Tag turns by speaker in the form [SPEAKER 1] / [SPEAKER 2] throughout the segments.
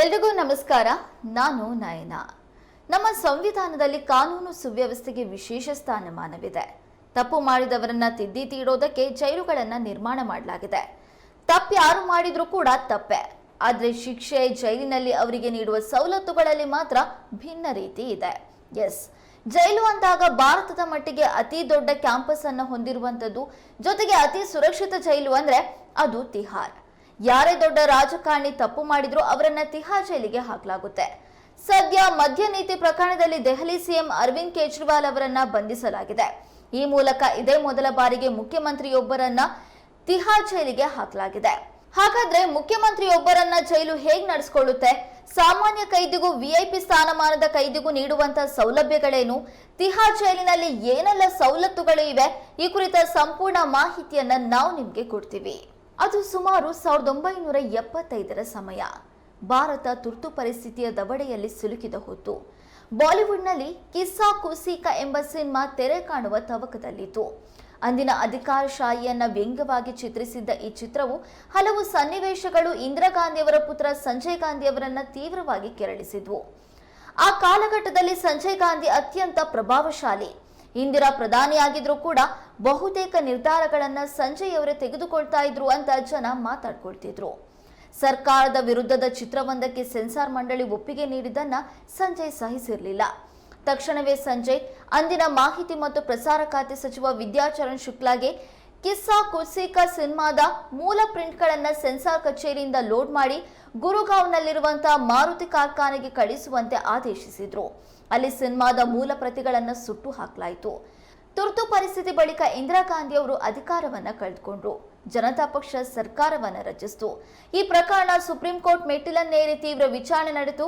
[SPEAKER 1] ಎಲ್ರಿಗೂ ನಮಸ್ಕಾರ. ನಾನು ನಯನ. ನಮ್ಮ ಸಂವಿಧಾನದಲ್ಲಿ ಕಾನೂನು ಸುವ್ಯವಸ್ಥೆಗೆ ವಿಶೇಷ ಸ್ಥಾನಮಾನವಿದೆ. ತಪ್ಪು ಮಾಡಿದವರನ್ನ ತಿದ್ದಿ ತೀಡೋದಕ್ಕೆ ಜೈಲುಗಳನ್ನ ನಿರ್ಮಾಣ ಮಾಡಲಾಗಿದೆ. ತಪ್ಪು ಯಾರು ಮಾಡಿದ್ರೂ ಕೂಡ ತಪ್ಪೆ. ಆದ್ರೆ ಶಿಕ್ಷೆ ಜೈಲಿನಲ್ಲಿ ಅವರಿಗೆ ನೀಡುವ ಸವಲತ್ತುಗಳಲ್ಲಿ ಮಾತ್ರ ಭಿನ್ನ ರೀತಿ ಇದೆ. ಎಸ್, ಜೈಲು ಅಂದಾಗ ಭಾರತದ ಮಟ್ಟಿಗೆ ಅತಿ ದೊಡ್ಡ ಕ್ಯಾಂಪಸ್ ಅನ್ನು ಹೊಂದಿರುವಂತದ್ದು ಜೊತೆಗೆ ಅತಿ ಸುರಕ್ಷಿತ ಜೈಲು ಅಂದ್ರೆ ಅದು ತಿಹಾರ್. ಯಾರೇ ದೊಡ್ಡ ರಾಜಕಾರಣಿ ತಪ್ಪು ಮಾಡಿದ್ರು ಅವರನ್ನ ತಿಹಾ ಜೈಲಿಗೆ ಹಾಕಲಾಗುತ್ತೆ. ಸದ್ಯ ಮದ್ಯ ನೀತಿ ಪ್ರಕರಣದಲ್ಲಿ ದೆಹಲಿ ಸಿಎಂ ಅರವಿಂದ್ ಕೇಜ್ರಿವಾಲ್ ಅವರನ್ನ ಬಂಧಿಸಲಾಗಿದೆ. ಈ ಮೂಲಕ ಇದೇ ಮೊದಲ ಬಾರಿಗೆ ಮುಖ್ಯಮಂತ್ರಿಯೊಬ್ಬರನ್ನ ತಿಹಾ ಜೈಲಿಗೆ ಹಾಕಲಾಗಿದೆ. ಹಾಗಾದ್ರೆ ಮುಖ್ಯಮಂತ್ರಿಯೊಬ್ಬರನ್ನ ಜೈಲು ಹೇಗ್ ನಡೆಸ್ಕೊಳ್ಳುತ್ತೆ? ಸಾಮಾನ್ಯ ಕೈದಿಗೂ ವಿಐಪಿ ಸ್ಥಾನಮಾನದ ಕೈದಿಗೂ ನೀಡುವಂತಹ ಸೌಲಭ್ಯಗಳೇನು? ತಿಹಾರ್ ಜೈಲಿನಲ್ಲಿ ಏನೆಲ್ಲ ಸವಲತ್ತುಗಳು ಇವೆ? ಈ ಕುರಿತ ಸಂಪೂರ್ಣ ಮಾಹಿತಿಯನ್ನ ನಾವು ನಿಮ್ಗೆ ಕೊಡ್ತೀವಿ. ಅದು ಸುಮಾರು ಸಾವಿರದ ಒಂಬೈನೂರ ಎಪ್ಪತ್ತೈದರ ಸಮಯ. ಭಾರತ ತುರ್ತು ಪರಿಸ್ಥಿತಿಯ ದವಡೆಯಲ್ಲಿ ಸಿಲುಕಿದ ಹೊತ್ತು ಬಾಲಿವುಡ್ನಲ್ಲಿ ಕಿಸ್ಸಾ ಕುಸೀಕ ಎಂಬ ಸಿನಿಮಾ ತೆರೆ ಕಾಣುವ ತವಕದಲ್ಲಿತ್ತು. ಅಂದಿನ ಅಧಿಕಾರಶಾಹಿಯನ್ನ ವ್ಯಂಗ್ಯವಾಗಿ ಚಿತ್ರಿಸಿದ್ದ ಈ ಚಿತ್ರವು ಹಲವು ಸನ್ನಿವೇಶಗಳು ಇಂದಿರಾ ಗಾಂಧಿಯವರ ಪುತ್ರ ಸಂಜಯ್ ಗಾಂಧಿಯವರನ್ನ ತೀವ್ರವಾಗಿ ಕೆರಳಿಸಿದ್ವು. ಆ ಕಾಲಘಟ್ಟದಲ್ಲಿ ಸಂಜಯ್ ಗಾಂಧಿ ಅತ್ಯಂತ ಪ್ರಭಾವಶಾಲಿ. ಇಂದಿರಾ ಪ್ರಧಾನಿಯಾಗಿದ್ರೂ ಕೂಡ ಬಹುತೇಕ ನಿರ್ಧಾರಗಳನ್ನ ಅವರೇ ತೆಗೆದುಕೊಳ್ತಾ ಇದ್ರು ಅಂತ ಜನ ಮಾತಾಡ್ಕೊಳ್ತಿದ್ರು. ಸರ್ಕಾರದ ವಿರುದ್ಧದ ಚಿತ್ರವೊಂದಕ್ಕೆ ಸೆನ್ಸಾರ್ ಮಂಡಳಿ ಒಪ್ಪಿಗೆ ನೀಡಿದ್ದನ್ನ ಸಂಜಯ್ ಸಹಿಸಿರಲಿಲ್ಲ. ತಕ್ಷಣವೇ ಸಂಜಯ್, ಅಂದಿನ ಮಾಹಿತಿ ಮತ್ತು ಪ್ರಸಾರ ಖಾತೆ ಸಚಿವ ವಿದ್ಯಾಚರಣ್ ಶುಕ್ಲಾಗೆ ಕಿಸ್ಸಾ ಕುಸಿಕಾ ಸಿನಿಮಾದ ಮೂಲ ಪ್ರಿಂಟ್ಗಳನ್ನು ಸೆನ್ಸಾರ್ ಕಚೇರಿಯಿಂದ ಲೋಡ್ ಮಾಡಿ ಗುರುಗಾಂವ್ನಲ್ಲಿರುವಂತಹ ಮಾರುತಿ ಕಾರ್ಖಾನೆಗೆ ಕಳಿಸುವಂತೆ ಆದೇಶಿಸಿದ್ರು. ಅಲ್ಲಿ ಸಿನಿಮಾದ ಮೂಲ ಪ್ರತಿಗಳನ್ನು ಸುಟ್ಟು ಹಾಕಲಾಯಿತು. ತುರ್ತು ಪರಿಸ್ಥಿತಿ ಬಳಿಕ ಇಂದಿರಾ ಗಾಂಧಿ ಅವರು ಅಧಿಕಾರವನ್ನ ಕಳೆದುಕೊಂಡ್ರು. ಜನತಾ ಪಕ್ಷ ಸರ್ಕಾರವನ್ನ ರಚಿಸಿತು. ಈ ಪ್ರಕರಣ ಸುಪ್ರೀಂ ಕೋರ್ಟ್ ಮೆಟ್ಟಿಲನ್ನೇರಿ ತೀವ್ರ ವಿಚಾರಣೆ ನಡೆದು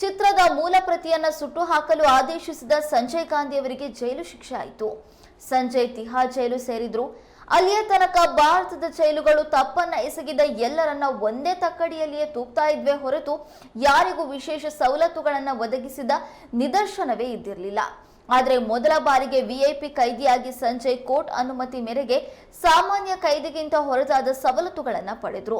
[SPEAKER 1] ಚಿತ್ರದ ಮೂಲ ಪ್ರತಿಯನ್ನ ಸುಟ್ಟು ಹಾಕಲು ಆದೇಶಿಸಿದ ಸಂಜಯ್ ಗಾಂಧಿ ಅವರಿಗೆ ಜೈಲು ಶಿಕ್ಷೆ ಆಯಿತು. ಸಂಜಯ್ ತಿಹಾ ಜೈಲು ಸೇರಿದ್ರು. ಅಲ್ಲಿಯ ತನಕ ಭಾರತದ ಜೈಲುಗಳು ತಪ್ಪನ್ನ ಎಸಗಿದ ಎಲ್ಲರನ್ನ ಒಂದೇ ತಕ್ಕಡಿಯಲ್ಲಿಯೇ ತೂಗ್ತಾ ಇದ್ವೆ ಹೊರತು ಯಾರಿಗೂ ವಿಶೇಷ ಸವಲತ್ತುಗಳನ್ನ ಒದಗಿಸಿದ ನಿದರ್ಶನವೇ ಇದ್ದಿರಲಿಲ್ಲ. ಆದರೆ ಮೊದಲ ಬಾರಿಗೆ ವಿಐಪಿ ಕೈದಿಯಾಗಿ ಸಂಜಯ್ ಕೋರ್ಟ್ ಅನುಮತಿ ಮೇರೆಗೆ ಸಾಮಾನ್ಯ ಕೈದಿಗಿಂತ ಹೊರತಾದ ಸವಲತ್ತುಗಳನ್ನು ಪಡೆದ್ರು.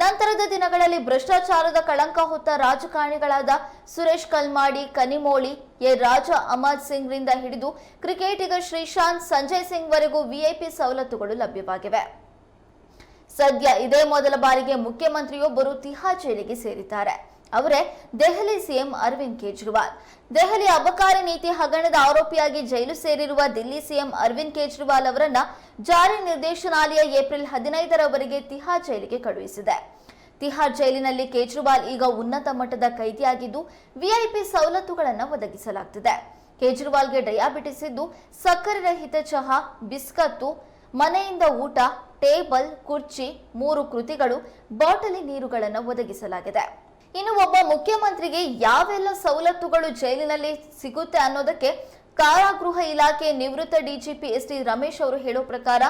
[SPEAKER 1] ನಂತರದ ದಿನಗಳಲ್ಲಿ ಭ್ರಷ್ಟಾಚಾರದ ಕಳಂಕ ಹೊತ್ತ ರಾಜಕಾರಣಿಗಳಾದ ಸುರೇಶ್ ಕಲ್ಮಾಡಿ, ಕನಿಮೋಳಿ, ಎ. ರಾಜ, ಅಮರ್ ಸಿಂಗ್ ರಿಂದ ಹಿಡಿದು ಕ್ರಿಕೆಟಿಗ ಶ್ರೀಶಾಂತ್, ಸಂಜಯ್ ಸಿಂಗ್ ವರೆಗೂ ವಿಐಪಿ ಸವಲತ್ತುಗಳು ಲಭ್ಯವಾಗಿವೆ. ಸದ್ಯ ಇದೇ ಮೊದಲ ಬಾರಿಗೆ ಮುಖ್ಯಮಂತ್ರಿಯೊಬ್ಬರು ತಿಹಾ ಜೈಲಿಗೆ ಸೇರಿದ್ದಾರೆ. ಅವರೇ ದೆಹಲಿ ಸಿಎಂ ಅರವಿಂದ್ ಕೇಜ್ರಿವಾಲ್. ದೆಹಲಿ ಅಬಕಾರಿ ನೀತಿ ಹಗರಣದ ಆರೋಪಿಯಾಗಿ ಜೈಲು ಸೇರಿರುವ ದಿಲ್ಲಿ ಸಿಎಂ ಅರವಿಂದ್ ಕೇಜ್ರಿವಾಲ್ ಅವರನ್ನ ಜಾರಿ ನಿರ್ದೇಶನಾಲಯ ಏಪ್ರಿಲ್ ಹದಿನೈದರವರೆಗೆ ತಿಹಾರ್ ಜೈಲಿಗೆ ಕಳುಹಿಸಿದೆ. ತಿಹಾರ್ ಜೈಲಿನಲ್ಲಿ ಕೇಜ್ರಿವಾಲ್ ಈಗ ಉನ್ನತ ಮಟ್ಟದ ಕೈದಿಯಾಗಿದ್ದು, ವಿಐಪಿ ಸವಲತ್ತುಗಳನ್ನು ಒದಗಿಸಲಾಗುತ್ತಿದೆ ಕೇಜ್ರಿವಾಲ್ಗೆ ಡಯಾಬಿಟಿಸ್ ಇದ್ದು ಸಕ್ಕರೆ ರಹಿತ ಚಹಾ, ಬಿಸ್ಕತ್ತು, ಮನೆಯಿಂದ ಊಟ, ಟೇಬಲ್, ಕುರ್ಚಿ, ಮೂರು ಕೃತಿಗಳು, ಬಾಟಲಿ ನೀರುಗಳನ್ನು ಒದಗಿಸಲಾಗಿದೆ. ಇನ್ನು ಒಬ್ಬ ಮುಖ್ಯಮಂತ್ರಿಗೆ ಯಾವೆಲ್ಲ ಸವಲತ್ತುಗಳು ಜೈಲಿನಲ್ಲಿ ಸಿಗುತ್ತೆ ಅನ್ನೋದಕ್ಕೆ ಕಾರಾಗೃಹ ಇಲಾಖೆ ನಿವೃತ್ತ ಡಿಜಿಪಿ ಎಸ್ ಟಿ ರಮೇಶ್ ಅವರು ಹೇಳೋ ಪ್ರಕಾರ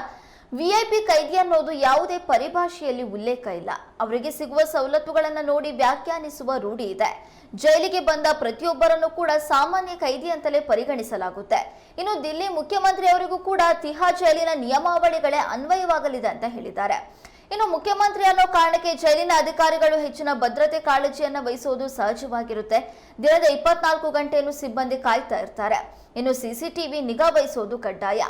[SPEAKER 1] ವಿಐಪಿ ಕೈದಿ ಅನ್ನೋದು ಯಾವುದೇ ಪರಿಭಾಷೆಯಲ್ಲಿ ಉಲ್ಲೇಖ ಇಲ್ಲ. ಅವರಿಗೆ ಸಿಗುವ ಸವಲತ್ತುಗಳನ್ನು ನೋಡಿ ವ್ಯಾಖ್ಯಾನಿಸುವ ರೂಢಿ ಇದೆ. ಜೈಲಿಗೆ ಬಂದ ಪ್ರತಿಯೊಬ್ಬರನ್ನು ಕೂಡ ಸಾಮಾನ್ಯ ಕೈದಿ ಅಂತಲೇ ಪರಿಗಣಿಸಲಾಗುತ್ತೆ. ಇನ್ನು ದಿಲ್ಲಿ ಮುಖ್ಯಮಂತ್ರಿ ಅವರಿಗೂ ಕೂಡ ತಿಹಾ ಜೈಲಿನ ನಿಯಮಾವಳಿಗಳೇ ಅನ್ವಯವಾಗಲಿದೆ ಅಂತ ಹೇಳಿದ್ದಾರೆ. ಇನ್ನು ಮುಖ್ಯಮಂತ್ರಿ ಅನ್ನೋ ಕಾರಣಕ್ಕೆ ಜೈಲಿನ ಅಧಿಕಾರಿಗಳು ಹೆಚ್ಚಿನ ಭದ್ರತೆ ಕಾಳಜಿಯನ್ನು ವಹಿಸುವುದು ಸಹಜವಾಗಿರುತ್ತೆ. ದಿನದ ಇಪ್ಪತ್ನಾಲ್ಕು ಗಂಟೆಯನ್ನು ಸಿಬ್ಬಂದಿ ಕಾಯ್ತಾ ಇರ್ತಾರೆ. ಇನ್ನು ಸಿಸಿಟಿವಿ ನಿಗಾ ವಹಿಸೋದು ಕಡ್ಡಾಯ.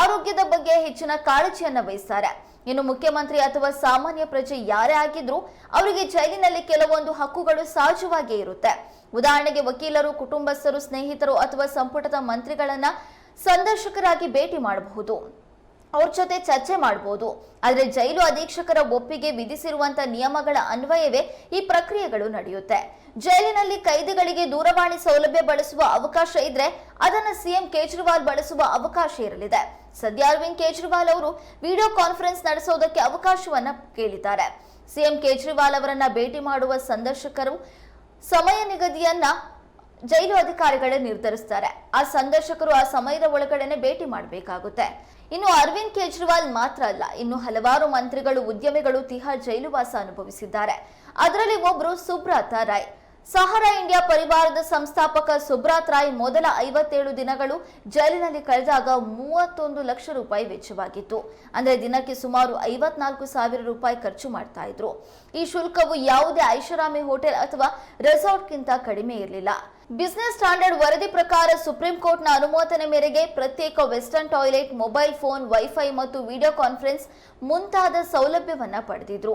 [SPEAKER 1] ಆರೋಗ್ಯದ ಬಗ್ಗೆ ಹೆಚ್ಚಿನ ಕಾಳಜಿಯನ್ನು ವಹಿಸ್ತಾರೆ. ಇನ್ನು ಮುಖ್ಯಮಂತ್ರಿ ಅಥವಾ ಸಾಮಾನ್ಯ ಪ್ರಜೆ ಯಾರೇ ಆಗಿದ್ರೂ ಅವರಿಗೆ ಜೈಲಿನಲ್ಲಿ ಕೆಲವೊಂದು ಹಕ್ಕುಗಳು ಸಹಜವಾಗಿಯೇ ಇರುತ್ತೆ. ಉದಾಹರಣೆಗೆ ವಕೀಲರು, ಕುಟುಂಬಸ್ಥರು, ಸ್ನೇಹಿತರು ಅಥವಾ ಸಂಪುಟದ ಮಂತ್ರಿಗಳನ್ನ ಸಂದರ್ಶಕರಾಗಿ ಭೇಟಿ ಮಾಡಬಹುದು. ಅವ್ರ ಜೊತೆ ಚರ್ಚೆ ಮಾಡಬಹುದು ಆದರೆ ಜೈಲು ಅಧೀಕ್ಷಕರ ಒಪ್ಪಿಗೆ ವಿಧಿಸಿರುವಂತ ನಿಯಮಗಳ ಅನ್ವಯವೇ ಈ ಪ್ರಕ್ರಿಯೆಗಳು ನಡೆಯುತ್ತೆ. ಜೈಲಿನಲ್ಲಿ ಕೈದಿಗಳಿಗೆ ದೂರವಾಣಿ ಸೌಲಭ್ಯ ಬಳಸುವ ಅವಕಾಶ ಇದ್ರೆ ಅದನ್ನ ಸಿಎಂ ಕೇಜ್ರಿವಾಲ್ ಬಳಸುವ ಅವಕಾಶ ಇರಲಿದೆ. ಸದ್ಯ ಅರವಿಂದ್ ಕೇಜ್ರಿವಾಲ್ ಅವರು ವಿಡಿಯೋ ಕಾನ್ಫರೆನ್ಸ್ ನಡೆಸೋದಕ್ಕೆ ಅವಕಾಶವನ್ನ ಕೇಳಿದ್ದಾರೆ. ಸಿಎಂ ಕೇಜ್ರಿವಾಲ್ ಅವರನ್ನ ಭೇಟಿ ಮಾಡುವ ಸಂದರ್ಶಕರು ಸಮಯ ನಿಗದಿಯನ್ನ ಜೈಲು ಅಧಿಕಾರಿಗಳೇ ನಿರ್ಧರಿಸ್ತಾರೆ. ಆ ಸಂದರ್ಶಕರು ಆ ಸಮಯದ ಒಳಗಡೆನೆ ಭೇಟಿ ಮಾಡಬೇಕಾಗುತ್ತೆ. ಇನ್ನು ಅರವಿಂದ್ ಕೇಜ್ರಿವಾಲ್ ಮಾತ್ರ ಅಲ್ಲ, ಇನ್ನು ಹಲವಾರು ಮಂತ್ರಿಗಳು, ಉದ್ಯಮಿಗಳು ತಿಹಾರ್ ಜೈಲುವಾಸ ಅನುಭವಿಸಿದ್ದಾರೆ. ಅದರಲ್ಲಿ ಒಬ್ರು ಸುಬ್ರಾತ ರಾಯ್. ಸಹಾರಾ ಇಂಡಿಯಾ ಪರಿವಾರದ ಸಂಸ್ಥಾಪಕ ಸುಬ್ರಾತ್ ರಾಯ್ ಮೊದಲ ಐವತ್ತೇಳು ದಿನಗಳು ಜೈಲಿನಲ್ಲಿ ಕಳೆದಾಗ ಮೂವತ್ತೊಂದು ಲಕ್ಷ ರೂಪಾಯಿ ವೆಚ್ಚವಾಗಿತ್ತು. ಅಂದರೆ ದಿನಕ್ಕೆ ಸುಮಾರು ಐವತ್ನಾಲ್ಕು ಸಾವಿರ ರೂಪಾಯಿ ಖರ್ಚು ಮಾಡ್ತಾ ಇದ್ರು. ಈ ಶುಲ್ಕವು ಯಾವುದೇ ಐಷಾರಾಮಿ ಹೋಟೆಲ್ ಅಥವಾ ರೆಸಾರ್ಟ್ಗಿಂತ ಕಡಿಮೆ ಇರಲಿಲ್ಲ. ಬಿಸಿನೆಸ್ ಸ್ಟ್ಯಾಂಡರ್ಡ್ ವರದಿ ಪ್ರಕಾರ ಸುಪ್ರೀಂ ಕೋರ್ಟ್ನ ಅನುಮೋದನೆ ಮೇರೆಗೆ ಪ್ರತ್ಯೇಕ western toilet mobile phone wifi ಮತ್ತು ವಿಡಿಯೋ ಕಾನ್ಫರೆನ್ಸ್ ಮುಂತಾದ ಸೌಲಭ್ಯವನ್ನು ಪಡೆದಿದ್ರು.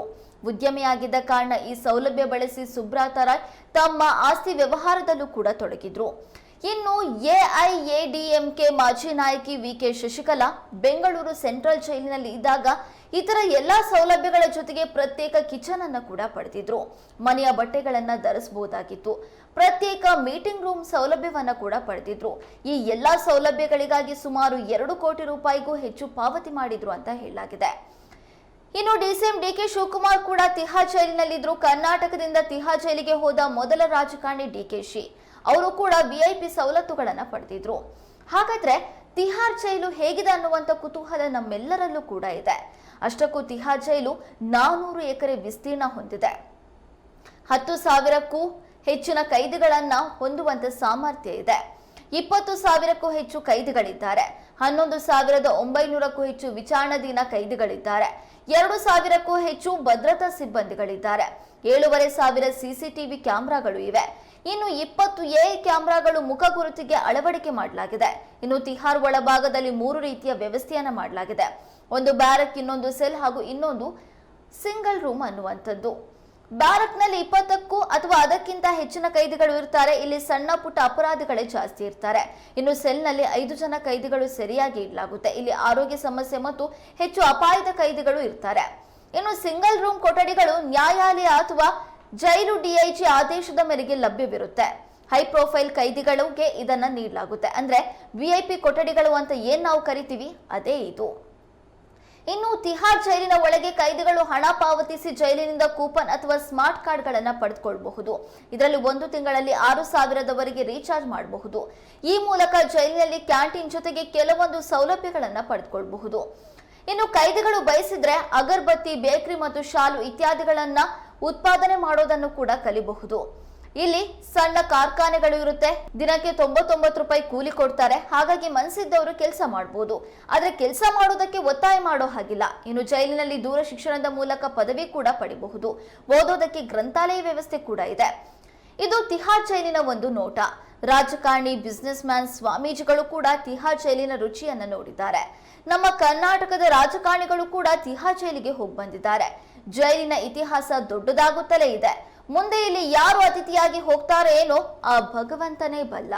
[SPEAKER 1] ಉದ್ಯಮಿಯಾಗಿದ್ದ ಕಾರಣ ಈ ಸೌಲಭ್ಯ ಬಳಸಿ ಸುಬ್ರಾತ ರಾಯ್ ತಮ್ಮ ಆಸ್ತಿ ವ್ಯವಹಾರದಲ್ಲೂ ಕೂಡ ತೊಡಗಿದ್ರು. ಇನ್ನು ಎಐಎಡಿಎಂಕೆ ಮಾಜಿ ನಾಯಕಿ V K Sasikala Bengaluru central ಜೈಲಿನಲ್ಲಿ ಇದ್ದಾಗ ಇತರ ಎಲ್ಲಾ ಸೌಲಭ್ಯಗಳ ಜೊತೆಗೆ ಪ್ರತ್ಯೇಕ ಕಿಚನ್ ಅನ್ನು ಕೂಡ ಪಡೆದಿದ್ರು. ಮನೆಯ ಬಟ್ಟೆಗಳನ್ನ ಧರಿಸಬಹುದಾಗಿತ್ತು. ಪ್ರತ್ಯೇಕ ಮೀಟಿಂಗ್ ರೂಮ್ ಸೌಲಭ್ಯವನ್ನ ಕೂಡ ಪಡೆದಿದ್ರು. ಈ ಎಲ್ಲಾ ಸೌಲಭ್ಯಗಳಿಗಾಗಿ ಸುಮಾರು ಎರಡು ಕೋಟಿ ರೂಪಾಯಿಗೂ ಹೆಚ್ಚು ಪಾವತಿ ಮಾಡಿದ್ರು ಅಂತ ಹೇಳಲಾಗಿದೆ. ಇನ್ನು ಡಿಸಿಎಂ ಡಿಕೆ ಶಿವಕುಮಾರ್ ಕೂಡ ತಿಹಾ ಜೈಲಿನಲ್ಲಿದ್ದರು ಕರ್ನಾಟಕದಿಂದ ತಿಹಾ ಜೈಲಿಗೆ ಹೋದ ಮೊದಲ ರಾಜಕಾರಣಿ ಡಿಕೆಶಿ. ಅವರು ಕೂಡ ವಿಐಪಿ ಸವಲತ್ತುಗಳನ್ನು ಪಡೆದಿದ್ರು. ಹಾಗಾದ್ರೆ ತಿಹಾರ್ ಜೈಲು ಹೇಗಿದೆ ಅನ್ನುವಂತ ಕುತೂಹಲ ನಮ್ಮೆಲ್ಲರಲ್ಲೂ ಕೂಡ ಇದೆ. ಅಷ್ಟಕ್ಕೂ ತಿಹಾರ್ ಜೈಲು ನಾನೂರು ಎಕರೆ ವಿಸ್ತೀರ್ಣ ಹೊಂದಿದೆ. ಹತ್ತು ಸಾವಿರಕ್ಕೂ ಹೆಚ್ಚಿನ ಕೈದಿಗಳನ್ನ ಹೊಂದುವಂತ ಸಾಮರ್ಥ್ಯ ಇದೆ. ಇಪ್ಪತ್ತು ಸಾವಿರಕ್ಕೂ ಹೆಚ್ಚು ಕೈದಿಗಳಿದ್ದಾರೆ. ಹನ್ನೊಂದು ಸಾವಿರದ ಒಂಬೈನೂರಕ್ಕೂ ಹೆಚ್ಚು ವಿಚಾರಣಾಧೀನ ಕೈದಿಗಳಿದ್ದಾರೆ. ಎರಡು ಸಾವಿರಕ್ಕೂ ಹೆಚ್ಚು ಭದ್ರತಾ ಸಿಬ್ಬಂದಿಗಳಿದ್ದಾರೆ. ಏಳೂವರೆ ಸಾವಿರ ಸಿಸಿಟಿವಿ ಕ್ಯಾಮೆರಾಗಳು ಇವೆ. ಇನ್ನು ಇಪ್ಪತ್ತು ಎ ಕ್ಯಾಮೆರಾಗಳು ಮುಖ ಗುರುತಿಗೆ ಅಳವಡಿಕೆ ಮಾಡಲಾಗಿದೆ. ಇನ್ನು ತಿಹಾರ್ ಒಳಭಾಗದಲ್ಲಿ ಮೂರು ರೀತಿಯ ವ್ಯವಸ್ಥೆಯನ್ನ ಮಾಡಲಾಗಿದೆ. ಒಂದು ಬ್ಯಾರಕ್, ಇನ್ನೊಂದು ಸೆಲ್ ಹಾಗೂ ಇನ್ನೊಂದು ಸಿಂಗಲ್ ರೂಮ್ ಅನ್ನುವಂಥದ್ದು. ಬ್ಯಾರಕ್ನಲ್ಲಿ ಇಪ್ಪತ್ತಕ್ಕೂ ಅಥವಾ ಅದಕ್ಕಿಂತ ಹೆಚ್ಚಿನ ಕೈದಿಗಳು ಇರ್ತಾರೆ. ಇಲ್ಲಿ ಸಣ್ಣ ಪುಟ್ಟ ಅಪರಾಧಿಗಳೇ ಜಾಸ್ತಿ ಇರ್ತಾರೆ. ಇನ್ನು ಸೆಲ್ನಲ್ಲಿ ಐದು ಜನ ಕೈದಿಗಳು ಸರಿಯಾಗಿ ಇಡಲಾಗುತ್ತೆ. ಇಲ್ಲಿ ಆರೋಗ್ಯ ಸಮಸ್ಯೆ ಮತ್ತು ಹೆಚ್ಚು ಅಪಾಯದ ಕೈದಿಗಳು ಇರ್ತಾರೆ. ಇನ್ನು ಸಿಂಗಲ್ ರೂಮ್ ಕೊಠಡಿಗಳು ನ್ಯಾಯಾಲಯ ಅಥವಾ ಜೈಲು ಡಿಐಜಿ ಆದೇಶದ ಮೇರೆಗೆ ಲಭ್ಯವಿರುತ್ತೆ. ಹೈ ಪ್ರೊಫೈಲ್ ಕೈದಿಗಳಿಗೆ ಇದನ್ನ ನೀಡಲಾಗುತ್ತೆ. ಅಂದ್ರೆ ವಿಐಪಿ ಕೊಠಡಿಗಳು ಅಂತ ಏನ್ ನಾವು ಕರಿತೀವಿ? ಅದೇ ಇದು. ಇನ್ನು ತಿಹಾರ್ ಜೈಲಿನ ಒಳಗೆ ಕೈದಿಗಳು ಹಣ ಪಾವತಿಸಿ ಜೈಲಿನಿಂದ ಕೂಪನ್ ಅಥವಾ ಸ್ಮಾರ್ಟ್ ಕಾರ್ಡ್ಗಳನ್ನು ಪಡೆದುಕೊಳ್ಳಬಹುದು ಇದರಲ್ಲಿ ಒಂದು ತಿಂಗಳಲ್ಲಿ ಆರು ಸಾವಿರದವರೆಗೆ ರೀಚಾರ್ಜ್ ಮಾಡಬಹುದು. ಈ ಮೂಲಕ ಜೈಲಿನಲ್ಲಿ ಕ್ಯಾಂಟೀನ್ ಜೊತೆಗೆ ಕೆಲವೊಂದು ಸೌಲಭ್ಯಗಳನ್ನ ಪಡೆದುಕೊಳ್ಳಬಹುದು ಇನ್ನು ಕೈದಿಗಳು ಬಯಸಿದ್ರೆ ಅಗರ್ಬತ್ತಿ, ಬೇಕರಿ ಮತ್ತು ಶಾಲು ಇತ್ಯಾದಿಗಳನ್ನ ಉತ್ಪಾದನೆ ಮಾಡೋದನ್ನು ಕೂಡ ಕಲಿಬಹುದು. ಇಲ್ಲಿ ಸಣ್ಣ ಕಾರ್ಖಾನೆಗಳು ಇರುತ್ತೆ. ದಿನಕ್ಕೆ ತೊಂಬತ್ತೊಂಬತ್ತು ರೂಪಾಯಿ ಕೂಲಿ ಕೊಡ್ತಾರೆ. ಹಾಗಾಗಿ ಮನಸ್ಸಿದ್ದವರು ಕೆಲಸ ಮಾಡಬಹುದು ಆದರೆ ಕೆಲಸ ಮಾಡೋದಕ್ಕೆ ಒತ್ತಾಯ ಮಾಡೋ ಹಾಗಿಲ್ಲ. ಇನ್ನು ಜೈಲಿನಲ್ಲಿ ದೂರ ಶಿಕ್ಷಣದ ಮೂಲಕ ಪದವಿ ಕೂಡ ಪಡಿಬಹುದು. ಓದೋದಕ್ಕೆ ಗ್ರಂಥಾಲಯ ವ್ಯವಸ್ಥೆ ಕೂಡ ಇದೆ. ಇದು ತಿಹಾರ್ ಜೈಲಿನ ಒಂದು ನೋಟ. ರಾಜಕಾರಣಿ ಬಿಸ್ನೆಸ್ ಮ್ಯಾನ್ ಸ್ವಾಮೀಜಿಗಳು ಕೂಡ ತಿಹಾರ್ ಜೈಲಿನ ರುಚಿಯನ್ನ ನೋಡಿದ್ದಾರೆ. ನಮ್ಮ ಕರ್ನಾಟಕದ ರಾಜಕಾರಣಿಗಳು ಕೂಡ ತಿಹಾರ್ ಜೈಲಿಗೆ ಹೋಗಿ ಬಂದಿದ್ದಾರೆ ಜೈಲಿನ ಇತಿಹಾಸ ದೊಡ್ಡದಾಗುತ್ತಲೇ ಇದೆ. ಮುಂದೆ ಇಲ್ಲಿ ಯಾರು ಅತಿಥಿಯಾಗಿ ಹೋಗ್ತಾರೋ ಏನೋ ಆ ಭಗವಂತನೇ ಬಲ್ಲ.